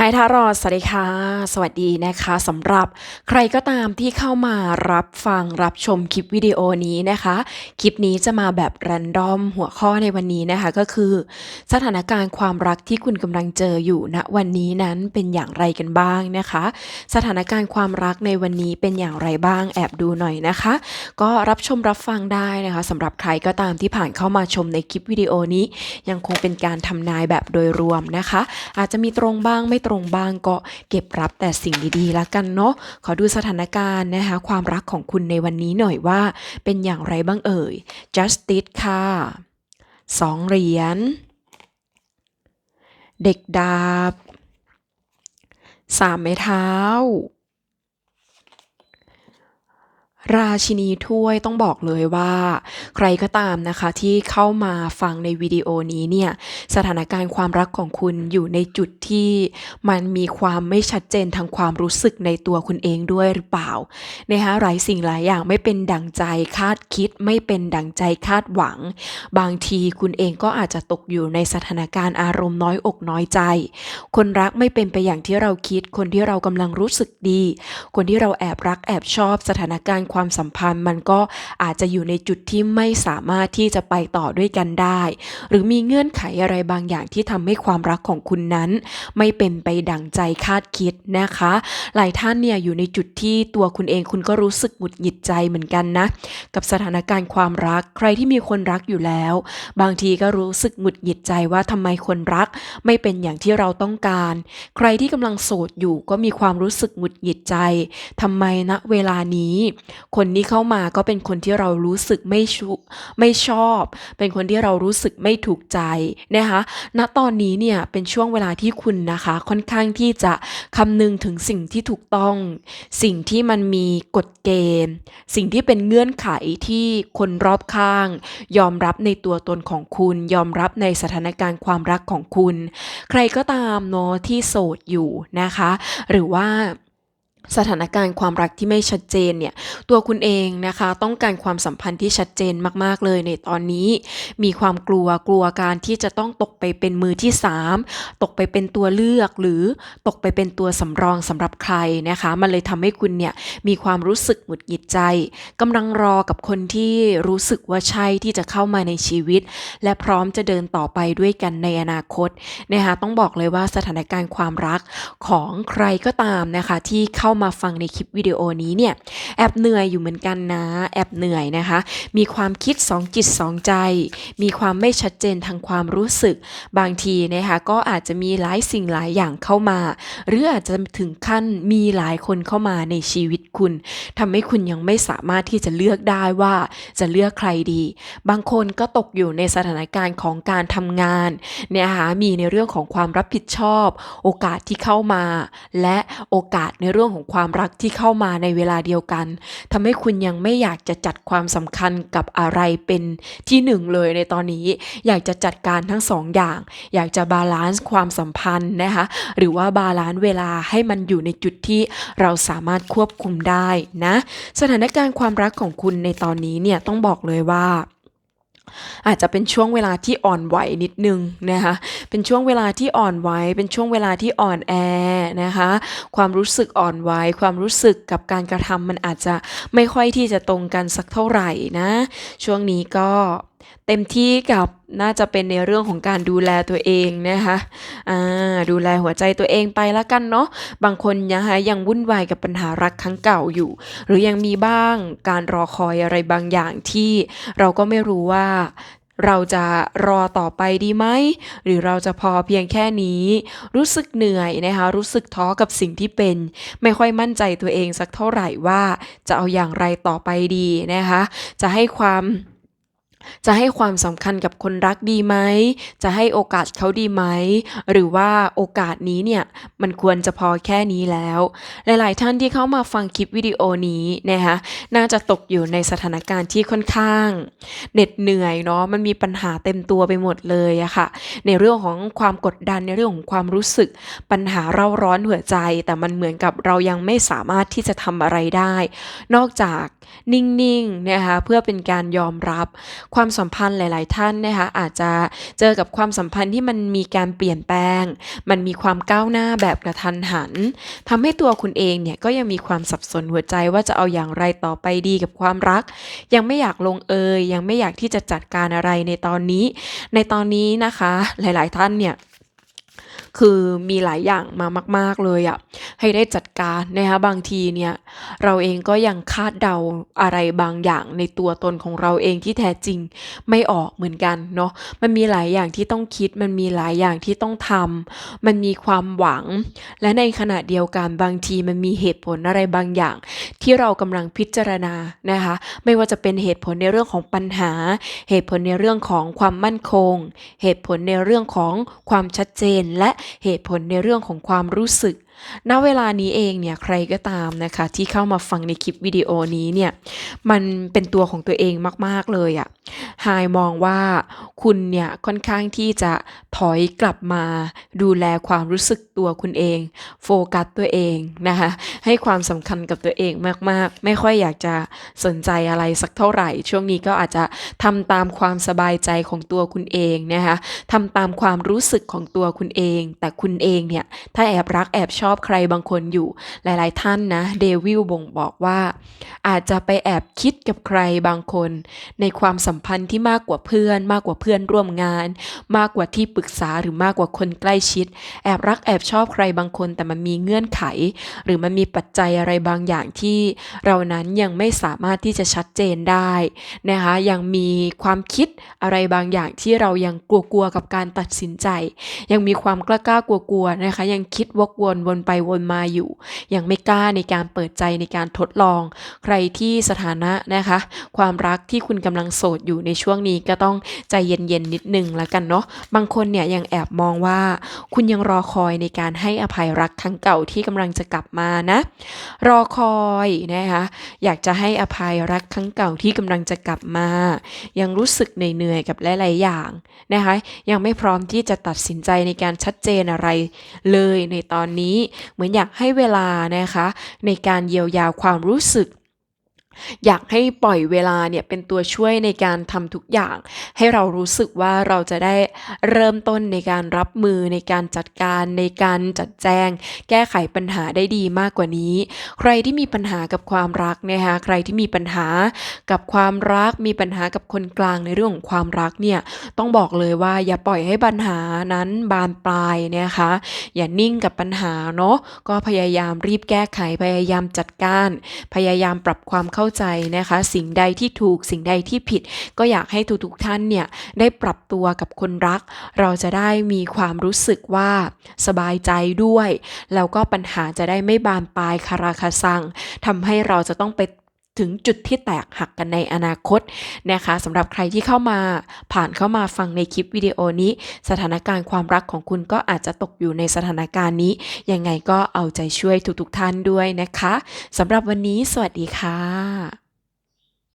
ไฮทารอสวัสดีค่ะ สวัสดีนะคะสำหรับใครก็ตามที่เข้ามารับฟังรับชมคลิปวิดีโอนี้นะคะ คลิปนี้จะมาแบบแรนดอมหัวข้อในวันนี้นะคะก็คือ สถานการณ์ความรักที่คุณกำลังเจออยู่ณวันนี้นั้นเป็นอย่างไรกันบ้างนะคะ สถานการณ์ความรักในวันนี้เป็นอย่างไรบ้างแอบดูหน่อยนะคะ ก็รับชมรับฟังได้นะคะสำหรับใครก็ตามที่ผ่านเข้ามาชมในคลิปวิดีโอนี้ ยังคงเป็นการทำนายแบบโดยรวมนะคะ อาจจะมีตรงบ้างไม่ตรงบ้างก็เก็บรับแต่สิ่งดีๆแล้วกันเนาะขอดูสถานการณ์นะคะ ความรักของคุณในวันนี้หน่อยว่า เป็นอย่างไรบ้างเอ่ย justice ค่ะสองเหรียญ เด็กดาบสามไม้เท้า ราชินีถ้วยต้องบอกเลยว่า ใครก็ตามนะคะที่เข้ามาฟังในวิดีโอนี้เนี่ยสถานการณ์ความรักของคุณอยู่ในจุดที่มันมีความไม่ชัดเจนทางความรู้สึกในตัวคุณเองด้วยหรือเปล่านะคะหลายสิ่งหลายอย่างไม่เป็นดังใจคาดคิด ไม่เป็นดังใจคาดหวัง บางทีคุณเองก็อาจจะตกอยู่ในสถานการณ์อารมณ์น้อยอกน้อยใจ คนรักไม่เป็นไปอย่างที่เราคิด คนที่เรากำลังรู้สึกดี คนที่เราแอบรักแอบชอบสถานการณ์ความความสัมพันธ์ มันก็อาจจะอยู่ในจุดที่ไม่สามารถที่จะไปต่อด้วยกันได้ หรือมีเงื่อนไขอะไรบางอย่างที่ทำให้ความรักของคุณนั้น ไม่เป็นไปดังใจคาดคิดนะคะ หลายท่านเนี่ยอยู่ในจุดที่ตัวคุณเองคุณก็รู้สึกหงุดหงิดใจเหมือนกันนะ กับสถานการณ์ความรักใครที่มีคนรักอยู่แล้ว บางทีก็รู้สึกหงุดหงิดใจว่าทำไมคนรัก ไม่เป็นอย่างที่เราต้องการ ใครที่กำลังโสดอยู่ก็มีความรู้สึกหงุดหงิดใจทำไมณเวลานี้คนนี้เข้ามาก็เป็นคนที่เรารู้สึกไม่ชุไม่ชอบ เป็นคนที่เรารู้สึกไม่ถูกใจนะคะณตอนนี้เนี่ยเป็นช่วงเวลาที่คุณนะคะ ค่อนข้างที่จะคำนึงถึงสิ่งที่ถูกต้อง สิ่งที่มันมีกฎเกณฑ์ สิ่งที่เป็นเงื่อนไขที่คนรอบข้าง ยอมรับในตัวตนของคุณ ยอมรับในสถานการณ์ความรักของคุณ ใครก็ตามเนาะที่โสดอยู่นะคะ หรือว่า สถานการณ์ความรักที่ไม่ชัดเจนเนี่ยตัวคุณเองนะคะต้องการความสัมพันธ์ที่ชัดเจนมากๆเลยในตอนนี้ มีความกลัวกลัวการที่จะต้องตกไปเป็นมือที่ 3 ตกไปเป็นตัวเลือกหรือตกไปเป็นตัวสำรองสำหรับใครนะคะมันเลยทำให้คุณเนี่ยมีความรู้สึกหงุดหงิดใจกำลังรอกับคนที่รู้สึกว่าใช่ที่จะเข้ามาในชีวิต และพร้อมจะเดินต่อไปด้วยกันในอนาคตนะคะต้องบอกเลยว่าสถานการณ์ความรักของใครก็ตามนะคะที่เข้ามาฟังในคลิปวิดีโอนี้เนี่ยแอบเหนื่อยอยู่เหมือนกันนะ แอบเหนื่อยนะคะ มีความคิดสองจิตสองใจ มีความไม่ชัดเจนทางความรู้สึก บางทีนะคะก็อาจจะมีหลายสิ่งหลายอย่างเข้ามา หรืออาจจะถึงขั้นมีหลายคนเข้ามาในชีวิตคุณทำให้คุณยังไม่สามารถที่จะเลือกได้ว่าจะเลือกใครดี บางคนก็ตกอยู่ในสถานการณ์ของการทำงานเนี่ยนะคะมีในเรื่องของความรับผิดชอบ โอกาสที่เข้ามา และโอกาสในเรื่องของความรักที่เข้ามาในเวลาเดียวกันทำให้คุณยังไม่อยากจะจัดความสำคัญกับอะไรเป็นที่หนึ่งเลยในตอนนี้ อยากจะจัดการทั้งสองอย่าง อยากจะบาลานซ์ความสัมพันธ์นะคะหรือว่าบาลานซ์เวลาให้มันอยู่ในจุดที่เราสามารถควบคุมได้นะ สถานการณ์ความรักของคุณในตอนนี้เนี่ยต้องบอกเลยว่า อาจจะเป็นช่วงเวลาที่อ่อนไหวนิดนึงนะคะ เป็นช่วงเวลาที่อ่อนไหว เป็นช่วงเวลาที่อ่อนแอนะคะ ความรู้สึกอ่อนไหว ความรู้สึกกับการกระทำมันอาจจะไม่ค่อยที่จะตรงกันสักเท่าไหร่นะ ช่วงนี้ก็ เต็มที่กับน่าจะเป็นในเรื่องของการดูแลตัวเองนะคะอ่าดูแลหัวใจตัวเองไปแล้วกันเนาะ บางคนนะคะยังวุ่นวายกับปัญหารักครั้งเก่าอยู่ หรือยังมีบ้างการรอคอยอะไรบางอย่างที่เราก็ไม่รู้ว่าเราจะรอต่อไปดีไหม หรือเราจะพอเพียงแค่นี้ รู้สึกเหนื่อยนะคะ รู้สึกท้อกับสิ่งที่เป็น ไม่ค่อยมั่นใจตัวเองสักเท่าไหร่ว่าจะเอาอย่างไรต่อไปดีนะคะ จะให้ความ จะให้ความสำคัญกับคนรักดีไหม จะให้โอกาสเขาดีไหม หรือว่าโอกาสนี้เนี่ย มันควรจะพอแค่นี้แล้ว หลาย ๆ ท่านที่เข้ามาฟังคลิปวิดีโอนี้นะคะน่าจะตกอยู่ในสถานการณ์ที่ค่อนข้างเหน็ดเหนื่อยเนาะมันมีปัญหาเต็มตัวไปหมดเลยอะค่ะ ในเรื่องของความกดดันในเรื่องของความรู้สึก ปัญหาเร่าร้อนหัวใจ แต่มันเหมือนกับเรายังไม่สามารถที่จะทำอะไรได้ นอกจาก นิ่งๆนะคะเพื่อเป็นการยอมรับความสัมพันธ์หลาย ๆ ท่านนะคะอาจจะเจอกับความสัมพันธ์ที่มันมีการเปลี่ยนแปลง มันมีความก้าวหน้าแบบกระทันหันทำให้ตัวคุณเองเนี่ยก็ยังมีความสับสนหัวใจว่าจะเอาอย่างไรต่อไปดีกับความรัก ยังไม่อยากลงเอย ยังไม่อยากที่จะจัดการอะไรในตอนนี้ ในตอนนี้นะคะหลาย ๆ ท่านเนี่ยคือมีหลายอย่างมามาก ๆ เลยอะ ให้ได้จัดการนะคะบางทีเนี่ยเราเองก็ยังคาดเดาอะไรบางอย่างในตัวตนของเราเองที่แท้จริงไม่ออกเหมือนกันเนาะมันมีหลายอย่างที่ต้องคิดมันมีหลายอย่างที่ต้องทำมันมีความหวัง และในขณะเดียวกันบางทีมันมีเหตุผลอะไรบางอย่าง ที่เรากำลังพิจารณานะคะไม่ว่าจะเป็นเหตุผลในเรื่องของปัญหา เหตุผลในเรื่องของความมั่นคง เหตุผลในเรื่องของความชัดเจน และเหตุผลในเรื่องของความรู้สึก ณเวลานี้เองเนี่ยใครก็ตามนะคะ ที่เข้ามาฟังในคลิปวิดีโอนี้เนี่ยมันเป็นตัวของตัวเองมาก ๆ เลยอะไฮมองว่าคุณเนี่ยค่อนข้างที่จะถอยกลับมาดูแลความรู้สึกตัวคุณเอง โฟกัสตัวเองนะคะให้ความสำคัญกับตัวเองมาก ๆ ไม่ค่อยอยากจะสนใจอะไรสักเท่าไหร่ ช่วงนี้ก็อาจจะทำตามความสบายใจของตัวคุณเองนะคะทำตามความรู้สึกของตัวคุณเอง แต่คุณเองเนี่ยถ้าแอบรักแอบชอบอบใครบางคนอยู่หลาย ๆ ท่านนะเดวิลบ่งบอกว่า อาจจะไปแอบคิดกับใครบางคน ในความสัมพันธ์ที่มากกว่าเพื่อน มากกว่าเพื่อนร่วมงาน มากกว่าที่ปรึกษาหรือมากกว่าคนใกล้ชิด แอบรักแอบชอบใครบางคน แต่มันมีเงื่อนไข หรือมันมีปัจจัยอะไรบางอย่างที่เรานั้นยังไม่สามารถที่จะชัดเจนได้นะคะยังมีความคิดอะไรบางอย่างที่เรายังกลัวๆกับการตัดสินใจ ยังมีความกล้าๆกลัวๆนะคะยังคิดวกวนวนไปวนมาอยู่ ยังไม่กล้าในการเปิดใจในการทดลอง ใครที่สถานะนะคะ ความรักที่คุณกำลังโสดอยู่ในช่วงนี้ก็ต้องใจเย็นๆนิดนึงแล้วกันเนาะบางคนเนี่ยยังแอบมองว่า คุณยังรอคอยในการให้อภัยรักครั้งเก่าที่กำลังจะกลับมานะ รอคอยนะคะอยากจะให้อภัยรักครั้งเก่าที่กำลังจะกลับมา ยังรู้สึกเหนื่อยๆกับหลายๆอย่างนะคะ ยังไม่พร้อมที่จะตัดสินใจในการชัดเจนอะไรเลยในตอนนี้เหมือนอยากให้เวลานะคะ ในการเยียวยาความรู้สึก อยากให้ปล่อยเวลาเนี่ยเป็นตัวช่วยในการทำทุกอย่าง ให้เรารู้สึกว่าเราจะได้เริ่มต้นในการรับมือในการจัดการในการจัดแจง แก้ไขปัญหาได้ดีมากกว่านี้ ใครที่มีปัญหากับความรักนะคะใครที่มีปัญหากับความรักมีปัญหากับคนกลางในเรื่องของความรักเนี่ยต้องบอกเลยว่าอย่าปล่อยให้ปัญหานั้นบานปลายนะคะ อย่านิ่งกับปัญหาเนาะก็พยายามรีบแก้ไขพยายามจัดการ พยายามปรับความเข้าใจนะคะ สิ่งใดที่ถูกสิ่งใดที่ผิด ก็อยากให้ทุกๆท่านเนี่ยได้ปรับตัวกับคนรัก เราจะได้มีความรู้สึกว่าสบายใจด้วย แล้วก็ปัญหาจะได้ไม่บานปลายคาราคาซังทำให้เราจะต้องไป ถึงจุดที่แตกหักกันในอนาคตนะคะสำหรับใครที่เข้ามาผ่านเข้ามาฟังในคลิปวิดีโอนี้ สถานการณ์ความรักของคุณก็อาจจะตกอยู่ในสถานการณ์นี้ ยังไงก็เอาใจช่วยทุกๆท่านด้วยนะคะสำหรับวันนี้สวัสดีค่ะ